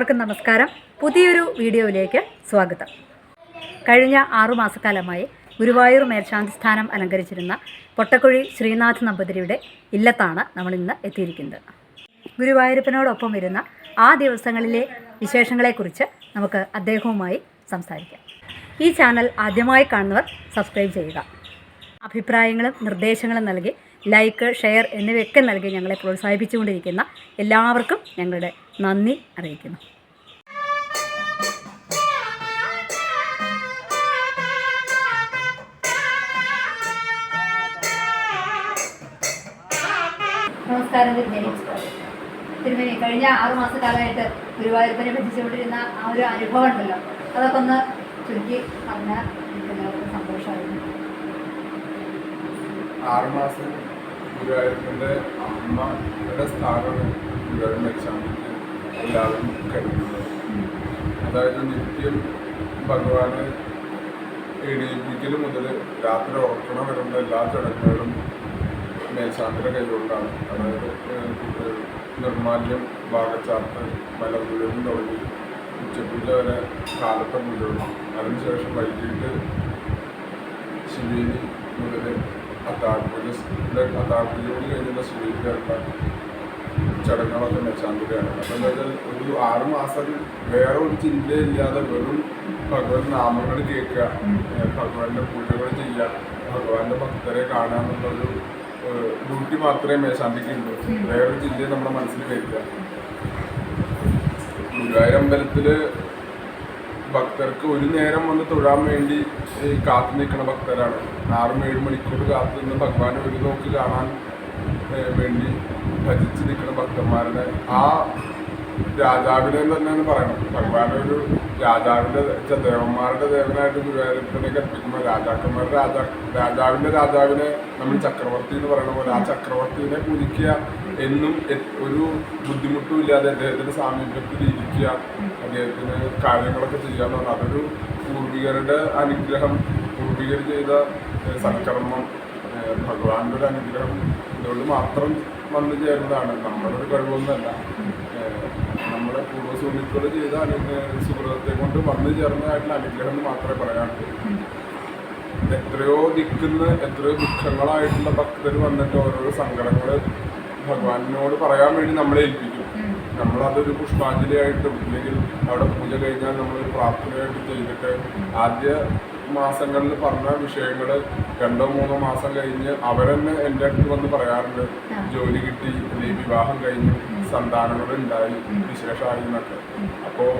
എല്ലാവർക്കും നമസ്കാരം. പുതിയൊരു വീഡിയോയിലേക്ക് സ്വാഗതം. കഴിഞ്ഞ ആറു മാസക്കാലമായി ഗുരുവായൂർ മേൽശാന്തി സ്ഥാനം അലങ്കരിച്ചിരുന്ന പൊട്ടക്കുഴി ശ്രീനാഥ് നമ്പതിരിയുടെ ഇല്ലത്താണ് നമ്മൾ ഇന്ന് എത്തിയിരിക്കുന്നത്. ഗുരുവായൂരപ്പനോടൊപ്പം വരുന്ന ആ ദിവസങ്ങളിലെ വിശേഷങ്ങളെക്കുറിച്ച് നമുക്ക് അദ്ദേഹവുമായി സംസാരിക്കാം. ഈ ചാനൽ ആദ്യമായി കാണുന്നവർ സബ്സ്ക്രൈബ് ചെയ്യുക. അഭിപ്രായങ്ങളും നിർദ്ദേശങ്ങളും നൽകി ലൈക്ക് ഷെയർ എന്നിവയൊക്കെ നൽകി ഞങ്ങളെ പ്രോത്സാഹിപ്പിച്ചുകൊണ്ടിരിക്കുന്ന എല്ലാവർക്കും ഞങ്ങളുടെ നന്ദി അറിയിക്കുന്നു. നമസ്കാരം തിരുമേനി തിരുമേനി കഴിഞ്ഞ ആറു മാസക്കാലമായിട്ട് ഗുരുവായൂരപ്പനെ ഭജിച്ചുകൊണ്ടിരുന്ന ആ ഒരു അനുഭവം ഉണ്ടല്ലോ. അതൊക്കെ ഒന്ന് ചുരുക്കി പറഞ്ഞാൽ എല്ലാവർക്കും സന്തോഷമായിരുന്നു. ആറുമാസം ഗുരുവായൂരപ്പന്റെ അമ്മയുടെ സ്ഥാനം ഗുരുവായൂർ മരിച്ചാണ്ടിക്ക് എല്ലാവരും കരുതുന്നത് അതായത് നിത്യം ഭഗവാന് എണീപ്പിക്കൽ മുതൽ രാത്രി ഉറക്കണം വരുന്ന എല്ലാ ചടങ്ങുകളും മേൽശാന്തിയുടെ കൈകൊണ്ടാണ് അതായത് നിർമാല്യം ഭാഗച്ചാർത്ത് മലമുഴുവൻ തുടങ്ങി. ഉച്ചപൂജ വരെ കാലത്തെ മുഴുവൻ അതിനുശേഷം വൈകിട്ട് ശിവേലി മുതൽ അത്താഴ്പൂജ അത്താഴ്പൂജയോട് കഴിഞ്ഞുള്ള ശിവേലി വരേണ്ട ചടങ്ങുകളൊക്കെ മെച്ചാന്തിരിയാണ് അപ്പം എന്താ വെച്ചാൽ ഒരു ആറ് മാസം വേറെ ഒരു ചിന്തയില്ലാതെ വെറും ഭഗവത് നാമങ്ങൾ കേൾക്കുക ഭഗവാന്റെ പൂജകൾ ചെയ്യുക ഭഗവാന്റെ ഭക്തരെ കാണുക എന്നുള്ളൊരു ഡ്യൂട്ടി മാത്രമേ മേശാന്തിക്കുള്ളൂ വേറൊരു ജില്ലയെ നമ്മുടെ മനസ്സിൽ വരിക ഗുരുവായൂർ അമ്പലത്തിൽ ഭക്തർക്ക് ഒരു നേരം വന്ന് തൊഴാൻ വേണ്ടി കാത്തു നിൽക്കുന്ന ഭക്തരാണ്. ആറും ഏഴ് മണിക്കൂർ കാത്തു നിന്ന് ഭഗവാനെ ഒരു നോക്ക് കാണാൻ വേണ്ടി ഭജിച്ച് നിൽക്കുന്ന ഭക്തന്മാരുടെ ആ രാജാവിനെ തന്നെയാണ് പറയണം ഭഗവാനെ ഒരു രാജാവിന്റെ ദേവന്മാരുടെ ദേവനായിട്ട് ഗുരുവായൂരപ്പനെ കൽപ്പിക്കുമ്പോൾ രാജാക്കന്മാരുടെ രാജാ രാജാവിന്റെ രാജാവിനെ നമ്മൾ ചക്രവർത്തി എന്ന് പറയുന്ന പോലെ ആ ചക്രവർത്തിനെ പൂജിക്കുക എന്നും ഒരു ബുദ്ധിമുട്ടും ഇല്ലാതെ അദ്ദേഹത്തിന്റെ സാമീപ്യത്തിൽ ഇരിക്കുക അദ്ദേഹത്തിന് കാര്യങ്ങളൊക്കെ ചെയ്യുക എന്ന് പറഞ്ഞാൽ അതൊരു പൂർവികരുടെ അനുഗ്രഹം പൂർവികർ ചെയ്ത സൽക്കർമ്മം. ഭഗവാന്റെ ഒരു അനുഗ്രഹം ഇതുകൊണ്ട് മാത്രം വന്നു ചേരുന്നതാണ്. നമ്മളൊരു കഴിവൊന്നുമല്ല നമ്മുടെ പൂർവസുഹൃത്തുക്കൾ ചെയ്ത സുഹൃത്തെ കൊണ്ട് വന്നു ചേർന്നതായിട്ടുള്ള അനുഗ്രഹം എന്ന് മാത്രമേ പറയാനുള്ളൂ എത്രയോ ദിക്കുന്ന എത്രയോ ദുഃഖങ്ങളായിട്ടുള്ള ഭക്തർ വന്നിട്ട് ഓരോരോ സങ്കടങ്ങൾ ഭഗവാനോട് പറയാൻ വേണ്ടി നമ്മളെ ഏൽപ്പിക്കും. നമ്മളതൊരു പുഷ്പാഞ്ജലിയായിട്ടും അല്ലെങ്കിൽ അവിടെ പൂജ കഴിഞ്ഞാൽ നമ്മളൊരു പ്രാർത്ഥനയായിട്ട് ചെയ്തിട്ട് ആദ്യ മാസങ്ങളിൽ പറഞ്ഞ വിഷയങ്ങൾ രണ്ടോ മൂന്നോ മാസം കഴിഞ്ഞ് അവരെന്നെ എന്റെ അടുത്ത് വന്ന് പറയാറുണ്ട്. ജോലി കിട്ടി അല്ലെങ്കിൽ വിവാഹം കഴിഞ്ഞു. സന്താനങ്ങൾ ഉണ്ടായി വിശേഷമായി എന്നൊക്കെ അപ്പോൾ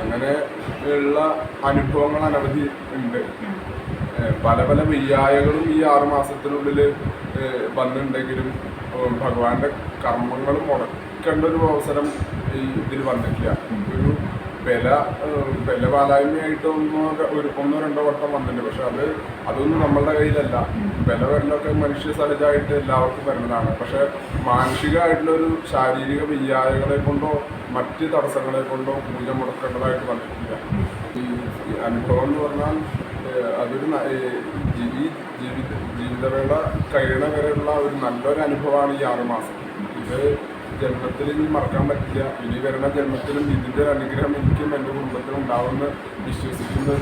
അങ്ങനെ ഉള്ള അനുഭവങ്ങൾ അനവധി ഉണ്ട്. പല പല വയ്യായകളും ഈ ആറു മാസത്തിനുള്ളിൽ വന്നിട്ടുണ്ടെങ്കിലും ഭഗവാന്റെ കർമ്മങ്ങൾ മുടക്കേണ്ട ഒരു അവസരം ഈ ഇതിൽ വന്നിട്ടില്ല. ഒരു വില വില പാലായ്മയായിട്ടൊന്നും ഒന്നോ ഒരു ഒന്നോ രണ്ടോ വട്ടം വന്നിട്ടുണ്ട്. പക്ഷെ അത് അതൊന്നും നമ്മളുടെ കയ്യിലല്ല. വില വരലൊക്കെ മനുഷ്യ സഹജമായിട്ട് എല്ലാവർക്കും വരുന്നതാണ്. പക്ഷെ മാനസികമായിട്ടുള്ള ഒരു ശാരീരിക വയ്യായകളെ കൊണ്ടോ മറ്റ് തടസ്സങ്ങളെ കൊണ്ടോ പൂജ മുടക്കേണ്ടതായിട്ട് വന്നിട്ടില്ല. ഈ അനുഭവം എന്ന് പറഞ്ഞാൽ അതൊരു ജീവി ജീവിത ജീവിതവേള കഴിയണ വരെയുള്ള ഒരു നല്ലൊരു അനുഭവമാണ് ഈ ആറുമാസം ഇത് ജന്മത്തിൽ ഇനി മറക്കാൻ പറ്റില്ല. ഇനി വരുന്ന ജന്മത്തിലും ഇതിന്റെ ഒരു അനുഗ്രഹം എനിക്കും എന്റെ കുടുംബത്തിനും ഉണ്ടാവുമെന്ന് വിശ്വസിക്കുന്ന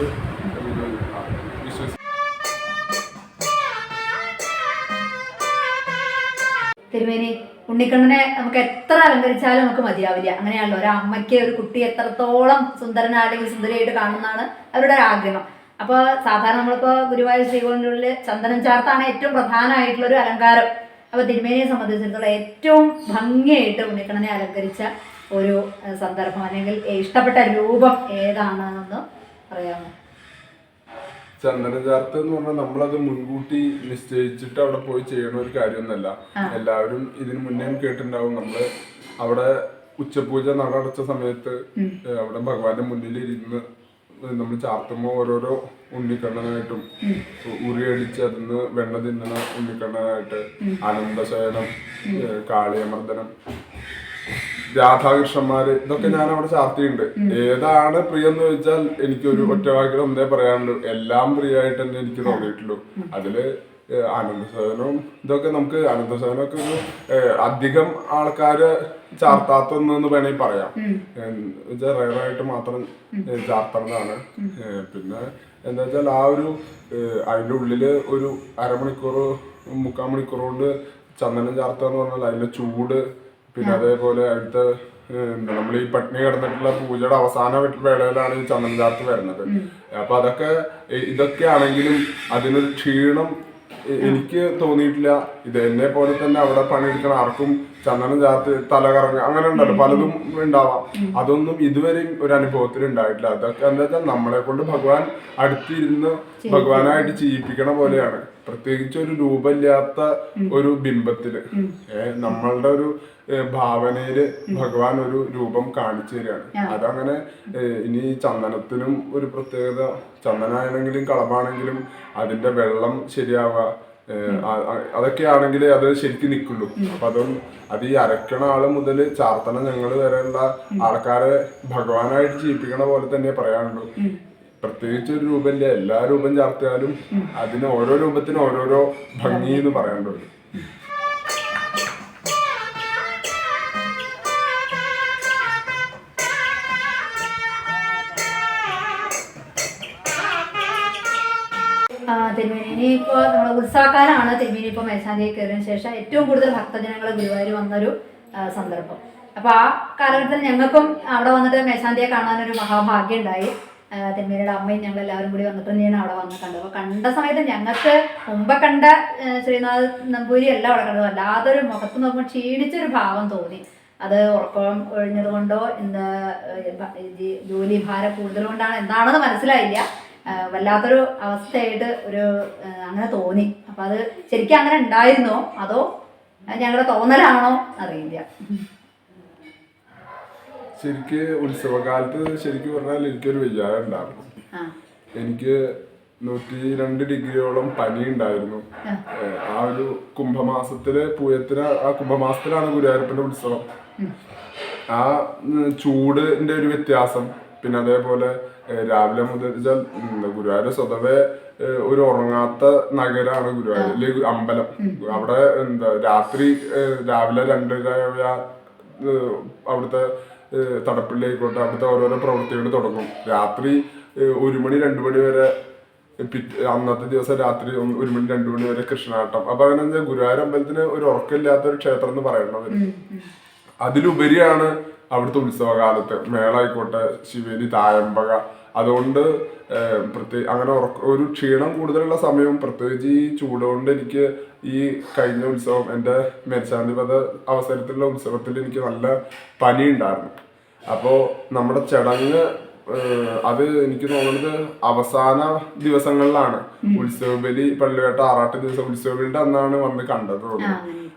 തിരുമേനി ഉണ്ണിക്കണ്ണനെ നമുക്ക് എത്ര അലങ്കരിച്ചാലും നമുക്ക് മതിയാവില്ല. അങ്ങനെയാണല്ലോ. ഒരു അമ്മയ്ക്ക് ഒരു കുട്ടി എത്രത്തോളം സുന്ദരന സുന്ദരിയായിട്ട് കാണുന്നതാണ് അവരുടെ ഒരു ആഗ്രഹം. അപ്പോൾ സാധാരണ നമ്മളിപ്പോൾ ഗുരുവായൂർ ശ്രീകോണിനുള്ളിൽ ചന്ദനം ചാർത്താണ് ഏറ്റവും പ്രധാനമായിട്ടുള്ള ഒരു അലങ്കാരം. അപ്പോൾ തിരുമേനിയെ സംബന്ധിച്ചിടത്തോളം ഏറ്റവും ഭംഗിയായിട്ട് ഉണ്ണിക്കണ്ണനെ അലങ്കരിച്ച ഒരു സന്ദർഭം അല്ലെങ്കിൽ ഇഷ്ടപ്പെട്ട രൂപം ഏതാണെന്ന് പറയാമോ? ചന്ദന ചാർത്ത് എന്ന് പറഞ്ഞാൽ നമ്മളത് മുൻകൂട്ടി നിശ്ചയിച്ചിട്ട് അവിടെ പോയി ചെയ്യണ ഒരു കാര്യമൊന്നുമല്ല. എല്ലാവരും ഇതിന് മുന്നേ കേട്ടിട്ടുണ്ടാവും നമ്മൾ അവിടെ ഉച്ചപൂജ നട അടച്ച സമയത്ത് അവിടെ ഭഗവാന്റെ മുന്നിൽ ഇരുന്ന് നമ്മൾ ചാർത്തുമ്പോൾ ഓരോരോ ഉണ്ണിക്കണ്ണനായിട്ടും ഉറിയടിച്ച് അതിന്ന് വെണ്ണ തിന്നണ ഉണ്ണിക്കണ്ണനായിട്ട് ആനന്ദശയനം കാളിയമർദ്ദനം രാധാകൃഷ്ണന്മാര് ഇതൊക്കെ ഞാൻ അവിടെ ചാർത്തിയുണ്ട് ഏതാണ് പ്രിയം എന്ന് ചോദിച്ചാൽ എനിക്ക് ഒരു ഒറ്റ വാക്കിൽ ഒന്നേ പറയാനുള്ളൂ. എല്ലാം പ്രിയമായിട്ട് തന്നെ എനിക്ക് തോന്നിയിട്ടുള്ളൂ. അതിൽ അനന്തസഹനവും ഇതൊക്കെ നമുക്ക് ആനന്ദസേവനമൊക്കെ ഒരു അധികം ആൾക്കാര് ചാർത്താത്തൊന്നെന്ന് വേണമെങ്കിൽ പറയാം. റയറായിട്ട് മാത്രം ചാർത്തണതാണ്. പിന്നെ എന്താ വെച്ചാൽ ആ ഒരു അതിന്റെ അതിന്റെ ഉള്ളിൽ ഒരു അരമണിക്കൂർ മുക്കാൽ മണിക്കൂർ കൊണ്ട് ചന്ദനം ചാർത്തുക എന്ന് പറഞ്ഞാൽ അതിന്റെ ചൂട് പിന്നെ അതേപോലെ അടുത്ത എന്താ നമ്മൾ ഈ പട്ടിണി കിടന്നിട്ടുള്ള പൂജയുടെ അവസാന വേളയിലാണ് ഈ ചന്ദന ചാർത്ത് വരുന്നത്. അപ്പൊ അതൊക്കെ ഇതൊക്കെ ആണെങ്കിലും അതിനൊരു ക്ഷീണം എനിക്ക് തോന്നിയിട്ടില്ല. ഇത് എന്നെ പോലെ തന്നെ അവിടെ പണിയെടുക്കണ ആർക്കും ചന്ദനം ചാർത്ത് തല കറങ്ങുക അങ്ങനെ ഉണ്ടല്ലോ. പലതും ഉണ്ടാവാം. അതൊന്നും ഇതുവരെയും ഒരു അനുഭവത്തിൽ ഉണ്ടായിട്ടില്ല. അതൊക്കെ എന്താ വെച്ചാൽ നമ്മളെ കൊണ്ട് ഭഗവാൻ അടുത്തിരുന്ന് ഭഗവാനായിട്ട് ചെയ്യിപ്പിക്കണ പോലെയാണ്. പ്രത്യേകിച്ച് ഒരു രൂപമില്ലാത്ത ഒരു ബിംബത്തിൽ. നമ്മളുടെ ഒരു ഭാവനയിൽ ഭഗവാൻ ഒരു രൂപം കാണിച്ചു തരികയാണ്. അതങ്ങനെ ഇനി ചന്ദനത്തിനും ഒരു പ്രത്യേകത ചന്ദനാണെങ്കിലും കളമാണെങ്കിലും അതിന്റെ വെള്ളം ശരിയാവുക അതൊക്കെ ആണെങ്കിൽ ആ- അതൊക്കെയാണെങ്കിൽ അത് ശരിക്കും നിൽക്കുള്ളൂ. അപ്പൊ അതും അത് ഈ അരക്കണ ആൾ മുതൽ ചാർത്തണ ഞങ്ങൾ വരെയുള്ള ആൾക്കാരെ ഭഗവാനായിട്ട് ജീവിപ്പിക്കണ പോലെ തന്നെ പറയാനുള്ളൂ. പ്രത്യേകിച്ച് ഒരു രൂപമില്ല. എല്ലാ രൂപം ചാർത്തിയാലും അതിന് ഓരോ രൂപത്തിനും ഓരോരോ ഭംഗി എന്ന് പറയാനുള്ളൂ. ഇനിയിപ്പോൾ നമ്മൾ ഉത്സവക്കാരാണ് തിരുമേനി ഇപ്പോൾ മേശാന്തിയിൽ കയറിയതിനു ശേഷം ഏറ്റവും കൂടുതൽ ഭക്തജനങ്ങൾ ഗുരുവായൂർ വന്നൊരു സന്ദർഭം. അപ്പോൾ ആ കാലഘട്ടത്തിൽ ഞങ്ങൾക്കും അവിടെ വന്നിട്ട് മേശാന്തിയെ കാണാനൊരു മഹാഭാഗ്യം ഉണ്ടായി ആ, തിരുമേനിയുടെ അമ്മയും ഞങ്ങൾ എല്ലാവരും കൂടി വന്നിട്ട് തന്നെയാണ് അവിടെ വന്ന് കണ്ടത്. അപ്പോൾ കണ്ട സമയത്ത് ഞങ്ങൾക്ക് മുമ്പ് കണ്ട ശ്രീനാഥ് നമ്പൂരി അല്ല അവിടെ കണ്ടത്. വല്ലാതൊരു മുഖത്ത് നോക്കുമ്പോൾ ക്ഷീണിച്ചൊരു ഭാവം തോന്നി. അത് ഉറക്കം ഒഴിഞ്ഞത് കൊണ്ടോ എന്താ ജോലി ഭാരം കൂടുതൽ കൊണ്ടാണ് എന്താണെന്ന് മനസ്സിലായില്ല. വല്ലാത്തൊരു അവസ്ഥയായിട്ട് ഒരു അങ്ങനെ തോന്നി. അപ്പം അത് ശരിക്കും അങ്ങനെ ഉണ്ടായിരുന്നോ? അതോ ഞങ്ങളുടെ തോന്നലാണോ അറിയില്ല ശരിക്ക് ഉത്സവകാലത്ത് ശരിക്കും പറഞ്ഞാൽ എനിക്കൊരു വിചാരം ഉണ്ടായിരുന്നു. എനിക്ക് നൂറ്റി രണ്ട് ഡിഗ്രിയോളം പനി ഉണ്ടായിരുന്നു. ആ. ഒരു കുംഭമാസത്തിൽ പൂയത്തിന് ആ കുംഭമാസത്തിലാണ് ഗുരുവായൂരപ്പന്റെ ഉത്സവം. ആ ചൂടിന്റെ ഒരു വ്യത്യാസം. പിന്നെ അതേപോലെ രാവിലെ മുതൽ ഗുരുവായൂർ സ്വതവേ ഒരു ഉറങ്ങാത്ത നഗരമാണ് ഗുരുവായൂർ. അല്ലെങ്കിൽ അമ്പലം. അവിടെ എന്താ രാത്രി രാവിലെ രണ്ടര അവിടുത്തെ തടപ്പിള്ളിയായിക്കോട്ടെ തടപ്പള്ളി ആയിക്കോട്ടെ അവിടുത്തെ ഓരോരോ പ്രവൃത്തികൾ തുടങ്ങും. രാത്രി ഒരു മണി രണ്ടു മണി വരെ അന്നത്തെ ദിവസം രാത്രി ഒരു മണി രണ്ടു മണി വരെ കൃഷ്ണാട്ടം. അപ്പൊ അങ്ങനെ എന്താ ഗുരുവായൂർ അമ്പലത്തിന് ഒരു ഉറക്കമില്ലാത്ത ഒരു ക്ഷേത്രം എന്ന് പറയുന്നത്. അതിലുപരിയാണ് അവിടുത്തെ ഉത്സവകാലത്ത്. മേളായിക്കോട്ടെ ശിവേലി തായമ്പക അതുകൊണ്ട് പ്രത്യേക അങ്ങനെ ഉറക്ക ഒരു ക്ഷീണം കൂടുതലുള്ള സമയവും പ്രത്യേകിച്ച് ഈ ചൂട് കൊണ്ട് എനിക്ക് ഈ കഴിഞ്ഞ ഉത്സവം എന്റെ മേൽശാന്തിപത അവസരത്തിലുള്ള ഉത്സവത്തിൽ എനിക്ക് നല്ല പനി ഉണ്ടായിരുന്നു അപ്പോൾ നമ്മുടെ ചടങ്ങ് അത് എനിക്ക് തോന്നുന്നത് അവസാന ദിവസങ്ങളിലാണ്. ഉത്സവബലി പള്ളിയേട്ട പള്ളിവേട്ട ആറാട്ട് ദിവസം ഉത്സവബലിയുടെ അന്നാണ് വന്ന് കണ്ടത്.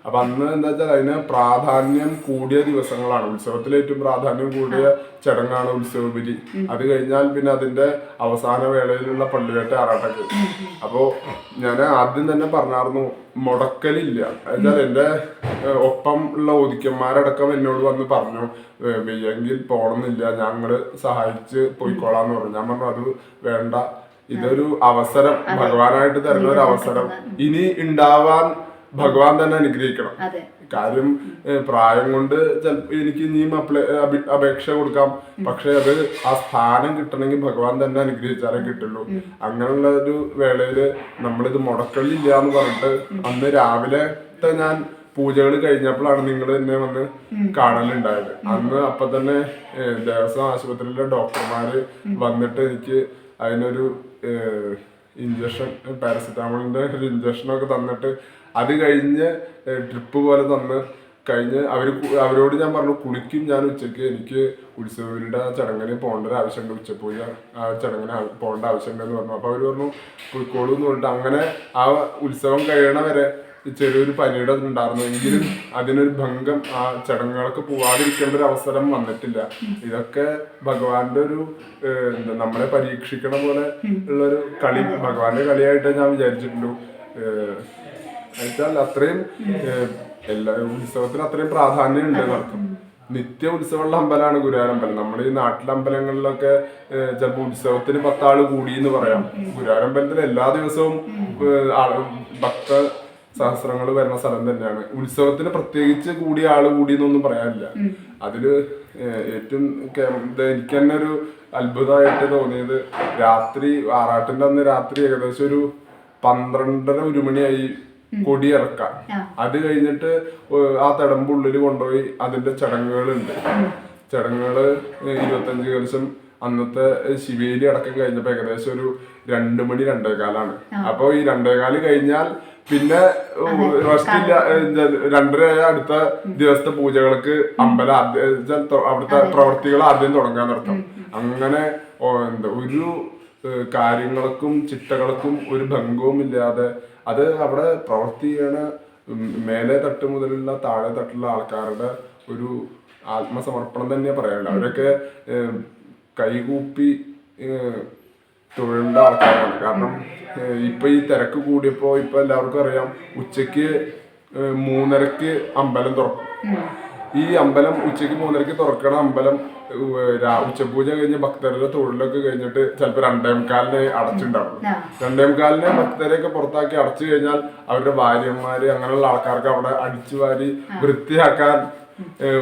അപ്പൊ അന്ന് എന്താ വെച്ചാൽ അതിന് പ്രാധാന്യം കൂടിയ ദിവസങ്ങളാണ്. ഉത്സവത്തിൽ ഏറ്റവും പ്രാധാന്യം കൂടിയ ചടങ്ങാണ് ഉത്സവ ബലി അത് കഴിഞ്ഞാൽ പിന്നെ അതിന്റെ അവസാന വേളയിലുള്ള പള്ളിവേട്ട ആറാട്ടൊക്കെ. അപ്പോ ഞാൻ ആദ്യം തന്നെ പറഞ്ഞായിരുന്നു മുടക്കലില്ല. എന്നാൽ എന്റെ ഒപ്പം ഉള്ള ഒതുക്കന്മാരടക്കം എന്നോട് വന്ന് പറഞ്ഞു വെയ്യെങ്കിൽ വയ്യെങ്കിൽ പോണമെന്നില്ല ഞങ്ങൾ സഹായിച്ച് പോയിക്കോളാന്ന് പറഞ്ഞു. ഞാൻ പറഞ്ഞു അത് വേണ്ട. ഇതൊരു അവസരം. ഭഗവാനായിട്ട് തരുന്ന ഒരു അവസരം. ഇനി ഉണ്ടാവാൻ ഭഗവാൻ തന്നെ അനുഗ്രഹിക്കണം. കാര്യം പ്രായം കൊണ്ട് എനിക്ക് ഇനിയും അപേക്ഷ കൊടുക്കാം. പക്ഷെ അത് ആ സ്ഥാനം കിട്ടണമെങ്കിൽ ഭഗവാൻ തന്നെ അനുഗ്രഹിച്ചാലേ കിട്ടുള്ളൂ. അങ്ങനെയുള്ള ഒരു വേളയിൽ നമ്മളിത് മുടക്കലില്ല എന്ന് പറഞ്ഞിട്ട് അന്ന് രാവിലെ ഞാൻ പൂജകൾ കഴിഞ്ഞപ്പോഴാണ് നിങ്ങൾ എന്നെ വന്ന് കാണലുണ്ടായത്. അന്ന് അപ്പൊ തന്നെ ദേവസ്വം ആശുപത്രിയിലെ ഡോക്ടർമാര് വന്നിട്ട് എനിക്ക് അതിനൊരു ഇഞ്ചക്ഷൻ പാരസെറ്റാമോളിന്റെ ഒരു ഇഞ്ചക്ഷനൊക്കെ തന്നിട്ട് അത് കഴിഞ്ഞ് ട്രിപ്പ് പോലെ തന്ന് കഴിഞ്ഞ് അവർ അവരോട് ഞാൻ പറഞ്ഞു കുളിക്കും ഞാൻ ഉച്ചയ്ക്ക്. എനിക്ക് ഉത്സവരുടെ ചടങ്ങിന് പോകേണ്ട ഒരു ആവശ്യമുണ്ട്. ഉച്ചപ്പൂജ ആ ചടങ്ങിന് പോകേണ്ട ആവശ്യമുണ്ടെന്ന് പറഞ്ഞു. അപ്പോൾ അവർ പറഞ്ഞു കുളിക്കോളൂ എന്ന് പറഞ്ഞിട്ട് അങ്ങനെ ആ ഉത്സവം കഴിയണ വരെ ചെറിയൊരു പനിയുടെ ഉണ്ടായിരുന്നു. എങ്കിലും അതിനൊരു ഭംഗം ആ ചടങ്ങുകൾക്ക് പോവാതിരിക്കേണ്ട ഒരു അവസരം വന്നിട്ടില്ല. ഇതൊക്കെ ഭഗവാന്റെ ഒരു എന്താ നമ്മളെ പരീക്ഷിക്കണ പോലെ ഉള്ളൊരു കളി ഭഗവാന്റെ കളിയായിട്ട് ഞാൻ വിചാരിച്ചിട്ടുള്ളൂ. എന്നുവെച്ചാൽ അത്രയും എല്ലാ ഉത്സവത്തിന് അത്രയും പ്രാധാന്യം ഉണ്ട് എന്നർത്ഥം നിത്യ ഉത്സവമുള്ള അമ്പലമാണ് ഗുരുവായൂരമ്പലം നമ്മുടെ ഈ നാട്ടിലെ അമ്പലങ്ങളിലൊക്കെ ഏഹ്, ചിലപ്പോൾ ഉത്സവത്തിന് പത്താൾ കൂടി എന്ന് പറയാം ഗുരുവായൂരമ്പലത്തിൽ എല്ലാ ദിവസവും ഭക്ത സഹസ്രങ്ങൾ വരുന്ന സ്ഥലം തന്നെയാണ്. ഉത്സവത്തിന് പ്രത്യേകിച്ച് കൂടിയ ആൾ കൂടി എന്നൊന്നും പറയാനില്ല അതിൽ ഏറ്റവും എനിക്ക് തന്നെ ഒരു അത്ഭുതമായിട്ട് തോന്നിയത് രാത്രി ആറാട്ടിന്റെ അന്ന് രാത്രി ഏകദേശം ഒരു പന്ത്രണ്ടര ഒരു മണിയായി കൊടി ഇറക്കാം അത് കഴിഞ്ഞിട്ട് ആ തടമ്പുള്ളിൽ കൊണ്ടുപോയി അതിന്റെ ചടങ്ങുകളുണ്ട്. ചടങ്ങുകൾ ഇരുപത്തഞ്ച് ദിവസം അന്നത്തെ ശിവേലി അടക്കം കഴിഞ്ഞപ്പോ ഏകദേശം ഒരു രണ്ടു മണി രണ്ടേകാലാണ്. അപ്പൊ ഈ രണ്ടേകാൽ കഴിഞ്ഞാൽ പിന്നെ റെസ്റ്റില്ല രണ്ടര അടുത്ത ദിവസത്തെ പൂജകൾക്ക് അമ്പലം അവിടുത്തെ പ്രവർത്തികൾ ആദ്യം തുടങ്ങാൻ നടത്തും അങ്ങനെ എന്താ ഒരു കാര്യങ്ങൾക്കും ചിട്ടകൾക്കും ഒരു ഭംഗവും ഇല്ലാതെ അത് അവിടെ പ്രവർത്തി ചെയ്യണ മേലെ തട്ട് മുതലുള്ള താഴെ തട്ടുള്ള ആൾക്കാരുടെ ഒരു ആത്മസമർപ്പണം തന്നെ പറയാനുള്ളത് അവരൊക്കെ കൈകൂപ്പി ഏഹ്, ആൾക്കാരാണ്. കാരണം ഇപ്പൊ ഈ തിരക്ക് കൂടിയപ്പോ ഇപ്പൊ എല്ലാവർക്കും അറിയാം ഉച്ചയ്ക്ക് മൂന്നരക്ക് അമ്പലം തുറക്കും. ഈ അമ്പലം ഉച്ചയ്ക്ക് മൂന്നരയ്ക്ക് തുറക്കണ അമ്പലം ഉച്ചപൂജ കഴിഞ്ഞ് ഭക്തരുടെ തൊഴിലൊക്കെ കഴിഞ്ഞിട്ട് ചിലപ്പോൾ രണ്ടേമുക്കാലിന് അടച്ചിട്ടുണ്ടാവും രണ്ടേ രണ്ടേമുക്കാലിന് ഭക്തരെയൊക്കെ പുറത്താക്കി അടച്ചു കഴിഞ്ഞാൽ അവരുടെ ഭാര്യമാര് അങ്ങനെയുള്ള ആൾക്കാർക്ക് അവിടെ അടിച്ചു വാരി വൃത്തിയാക്കാൻ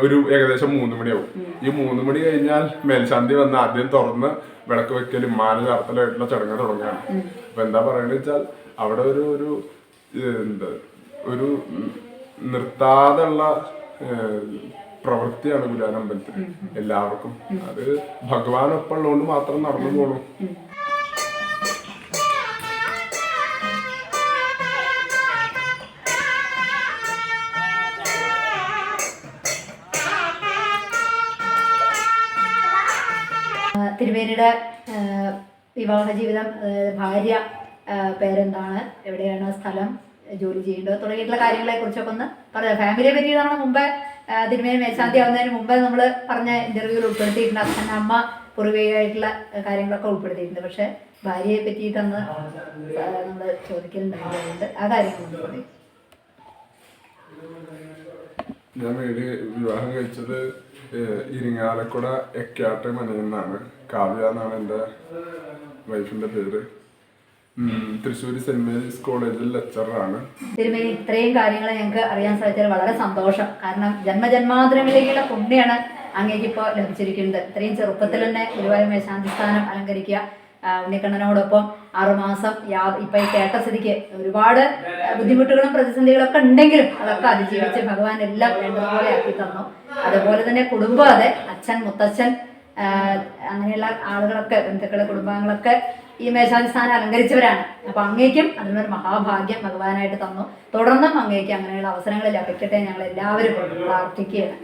ഒരു ഏകദേശം മൂന്ന് മണിയാവും. ഈ മൂന്ന് മണി കഴിഞ്ഞാൽ മേൽശാന്തി വന്ന് ആദ്യം തുറന്ന് വിളക്ക് വെക്കലും മാല ചാർത്തലായിട്ടുള്ള ചടങ്ങ് തുടങ്ങുകയാണ് അപ്പൊ എന്താ പറയുന്നത് വെച്ചാൽ അവിടെ ഒരു ഒരു എന്താ ഒരു നിർത്താതെ ഉള്ള പ്രവൃത്തിയാണ് ഗുരുവായൂർ അമ്പലത്തിൽ എല്ലാവർക്കും. അത് ഉള്ളതുകൊണ്ട് മാത്രം നടന്നു ആ, തിരുമേനിയുടെ വിവാഹ ജീവിതം ഭാര്യ പേരെന്താണ്? എവിടെയാണ് സ്ഥലം? ജോലി ചെയ്യേണ്ടത് തുടങ്ങിയിട്ടുള്ള കാര്യങ്ങളെ കുറിച്ചൊക്കെ ഒന്ന് പറയാം ഫാമിലിയെ പറ്റിയതാണ് മുമ്പ് മുമ്പേ തിരുമേനി മേശാന്തി ആവുന്നതിന് മുമ്പേ നമ്മൾ പറഞ്ഞ ഇന്റർവ്യൂവിൽ ഉൾപ്പെടുത്തിയിട്ടുണ്ട്. അച്ഛൻ അമ്മ പൂർവികമായിട്ടുള്ള കാര്യങ്ങളൊക്കെ ഉൾപ്പെടുത്തിയിട്ടുണ്ട്. പക്ഷെ ഭാര്യയെ പറ്റിയിട്ടന്ന് നമ്മൾ ചോദിക്കലുണ്ടായതുകൊണ്ട് ആ കാര്യങ്ങളൊന്നും പറയും ഞാൻ വീട് വിവാഹം കഴിച്ചത് ഇരിങ്ങാലക്കുട എക്കാട്ട് മനയിൽ നിന്നാണ്. കാവ്യ എന്നാണ് എന്റെ വൈഫിന്റെ പേര്. തൃശ്ശൂർ സെന്റ് മേരീസ് കോളേജിൽ ലെക്ചറാണ്. തിരുമേനി ഇത്രയും കാര്യങ്ങൾ ഞങ്ങൾക്ക് അറിയാൻ സാധിച്ചതിൽ വളരെ സന്തോഷം. കാരണം ജന്മജന്മാന്തരങ്ങളിലേക്കുള്ള പുണ്യാണ് അങ്ങേക്ക് ഇപ്പോൾ ലഭിച്ചിരിക്കുന്നത്. ഇത്രയും ചെറുപ്പത്തിൽ തന്നെ ഗുരുവായൂർ മേശാന്തി സ്ഥാനം അലങ്കരിക്കുക ഉണ്ണിക്കണ്ണനോടൊപ്പം ആറുമാസം യാ ഇപ്പൊ ഈ കേട്ട സ്ഥിതിക്ക് ഒരുപാട് ബുദ്ധിമുട്ടുകളും പ്രതിസന്ധികളൊക്കെ ഉണ്ടെങ്കിലും അതൊക്കെ അതിജീവിച്ച് ഭഗവാൻ എല്ലാം വേണ്ടതുപോലെ ആക്കി തന്നു. അതുപോലെ തന്നെ കുടുംബം അതെ അച്ഛൻ മുത്തച്ഛൻ അങ്ങനെയുള്ള ആളുകളൊക്കെ ബന്ധുക്കളെ കുടുംബാംഗങ്ങളൊക്കെ ഈ മേശാന്തി സ്ഥാനം അലങ്കരിച്ചവരാണ്. അപ്പൊ അങ്ങേക്കും അതിനൊരു മഹാഭാഗ്യം ഭഗവാനായിട്ട് തന്നു. തുടർന്നും അങ്ങേക്ക് അങ്ങനെയുള്ള അവസരങ്ങൾ ലഭിക്കട്ടെ ഞങ്ങൾ എല്ലാവരും പ്രാർത്ഥിക്കുകയാണ്.